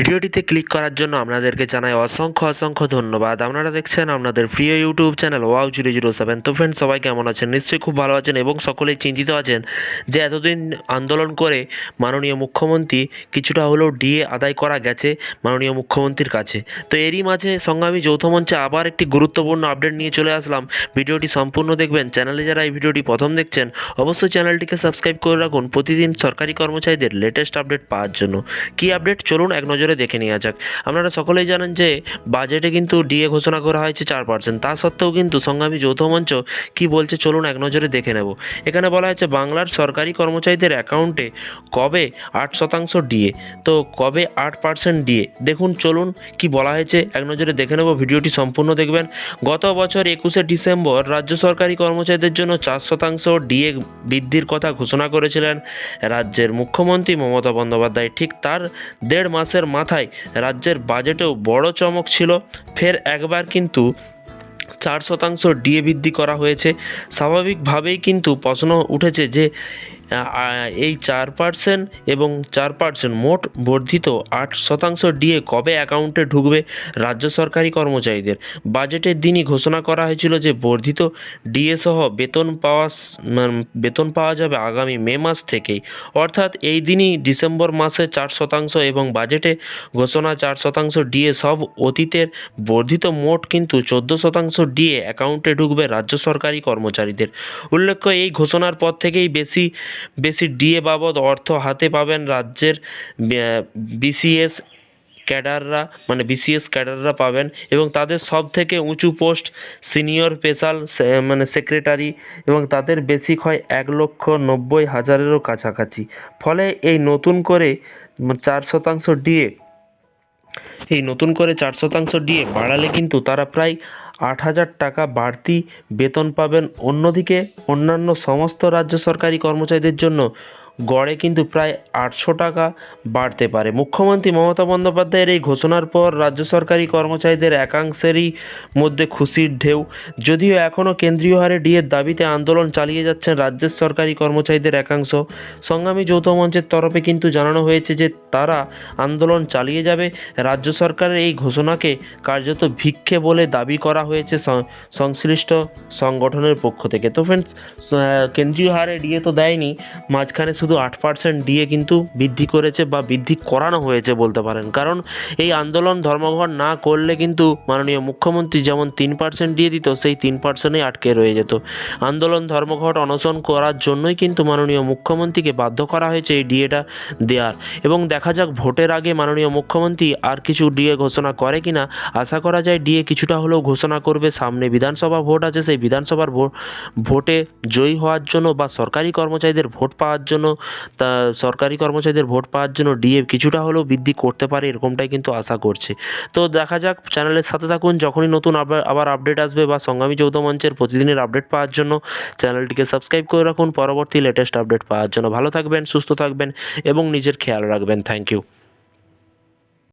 ভিডিওটিতে ক্লিক করার জন্য আপনাদেরকে জানাই অসংখ্য অসংখ্য ধন্যবাদ। আপনারা দেখছেন আপনাদের প্রিয় YouTube channel wow zero zero seven তো ফ্রেন্ড সবাই কেমন আছেন? নিশ্চয়ই খুব ভালো আছেন এবং সকলেই চিন্তিত আছেন যে এতদিন আন্দোলন করে মাননীয় মুখ্যমন্ত্রী কিছুটা হলেও ডিএ আদায় করা গেছে মাননীয় মুখ্যমন্ত্রীর কাছে। তো এরই মাঝে সংগ্রামী যৌথ মঞ্চে আবার একটি গুরুত্বপূর্ণ আপডেট নিয়ে চলে আসলাম। ভিডিওটি সম্পূর্ণ দেখবেন। চ্যানেলে যারা এই ভিডিওটি প্রথম দেখছেন, অবশ্যই চ্যানেলটিকে সাবস্ক্রাইব করে রাখুন। প্রতিদিন সরকারি কর্মচারীদের লেটেস্ট আপডেট পাওয়ার জন্য। কী আপডেট চলুন এক নজরে দেখে নেওয়া যাক। আপনারা সকলেই জানেন যে বাজেটে কিন্তু ডিএ ঘোষণা করা হয়েছে চার পার্সেন্ট তা সত্ত্বেও কিন্তু সংগ্রামী যৌথ মঞ্চ কী বলছে চলুন এক নজরে দেখে নেব। এখানে বলা হয়েছে বাংলার সরকারি কর্মচারীদের অ্যাকাউন্টে কবে আট শতাংশ ডিএ তো কবে আট পার্সেন্ট ডিএ দেখুন, চলুন কি বলা হয়েছে, এক নজরে দেখে নেব। ভিডিওটি সম্পূর্ণ দেখবেন। গত বছর একুশে ডিসেম্বর রাজ্য সরকারি কর্মচারীদের জন্য চার শতাংশ ডিএ বৃদ্ধির কথা ঘোষণা করেছিলেন রাজ্যের মুখ্যমন্ত্রী মমতা বন্দ্যোপাধ্যায়। ঠিক তার দেড় মাসের মাথায় রাজ্যের বাজেটেও বড় চমক ছিল। ফের একবার কিন্তু চার শতাংশ ডিএ বৃদ্ধি করা হয়েছে। স্বাভাবিকভাবেই কিন্তু প্রশ্ন উঠেছে যে এই চার পার্সেন্ট এবং চার পার্সেন্ট মোট বর্ধিত আট শতাংশ ডিএ কবে অ্যাকাউন্টে ঢুকবে রাজ্য সরকারি কর্মচারীদের? বাজেটের দিনই ঘোষণা করা হয়েছিল যে বর্ধিত ডিএ সহ বেতন পাওয়া বেতন পাওয়া যাবে আগামী মে মাস থেকেই। অর্থাৎ এই দিনই ডিসেম্বর মাসে চার শতাংশ এবং বাজেটে ঘোষণা চার শতাংশ ডিএ সব অতীতের বর্ধিত মোট কিন্তু চোদ্দ শতাংশ ডিএ অ্যাকাউন্টে ঢুকবে রাজ্য সরকারি কর্মচারীদের। উল্লেখ্য, এই ঘোষণার পর থেকেই বেশি বেশি ডিএ বাবদ অর্থ হাতে পাবেন রাজ্যের বিসিএস ক্যাডাররা মানে বিসিএস ক্যাডাররা পাবেন এবং তাদের সব থেকে উঁচু পোস্ট সিনিয়র স্পেশাল মানে সেক্রেটারি এবং তাদের বেসিক হয় এক লক্ষ নব্বই হাজারেরও কাছাকাছি। ফলে এই নতুন করে চার শতাংশ ডিএ এই নতুন করে চার শতাংশ ডিএ বাড়ালে কিন্তু তারা প্রায় আট হাজার টাকা বাড়তি বেতন পাবেন। অন্যদিকে অন্যান্য সমস্ত রাজ্য সরকারি কর্মচারীদের জন্য গড়ে কিন্তু প্রায় আটশো টাকা বাড়তে পারে। মুখ্যমন্ত্রী মমতা বন্দ্যোপাধ্যায়ের এই ঘোষণার পর রাজ্য সরকারি কর্মচারীদের একাংশেরই মধ্যে খুশির ঢেউ। যদিও এখনও কেন্দ্রীয় হারে ডিএর দাবিতে আন্দোলন চালিয়ে যাচ্ছেন রাজ্যের সরকারি কর্মচারীদের একাংশ। সংগ্রামী যৌথ মঞ্চের তরফে কিন্তু জানানো হয়েছে যে তারা আন্দোলন চালিয়ে যাবে। রাজ্য সরকারের এই ঘোষণাকে কার্যত ভিক্ষে বলে দাবি করা হয়েছে সংশ্লিষ্ট সংগঠনের পক্ষ থেকে। তো ফ্রেন্ডস কেন্দ্রীয় হারে ডিএ তো দেয়নি, মাঝখানে শুধু আট পার্সেন্ট ডিএ কিন্তু বৃদ্ধি করেছে বা বৃদ্ধি করানো হয়েছে বলতে পারেন। কারণ এই আন্দোলন ধর্মঘট না করলে কিন্তু মাননীয় মুখ্যমন্ত্রী যেমন তিন পার্সেন্ট দিয়ে দিত, সেই তিন পার্সেন্টেই আটকে রয়ে যেত। আন্দোলন ধর্মঘট অনশন করার জন্যই কিন্তু মাননীয় মুখ্যমন্ত্রীকে বাধ্য করা হয়েছে এই ডিএটা দেওয়ার। এবং দেখা যাক ভোটের আগে মাননীয় মুখ্যমন্ত্রী আর কিছু ডিএ ঘোষণা করে কিনা। আশা করা যায় ডিএ কিছুটা হলেও ঘোষণা করবে। সামনে বিধানসভা ভোট আছে, সেই বিধানসভার ভোটে জয়ী হওয়ার জন্য বা সরকারি কর্মচারীদের ভোট পাওয়ার জন্য তা সরকারি কর্মচারীদের ভোট পাওয়ার জন্য ডিএ কিছুটা হলেও বৃদ্ধি করতে পারে এরকমটাই কিন্তু আশা করছে। তো দেখা যাক, চ্যানেলের সাথে থাকুন, যখনই নতুন আবার আবার আপডেট আসবে বা সংগ্রামী যৌথ মঞ্চের প্রতিদিনের আপডেট পাওয়ার জন্য চ্যানেলটিকে সাবস্ক্রাইব করে রাখুন, পরবর্তী লেটেস্ট আপডেট পাওয়ার জন্য। ভালো থাকবেন, সুস্থ থাকবেন এবং নিজের খেয়াল রাখবেন। Thank you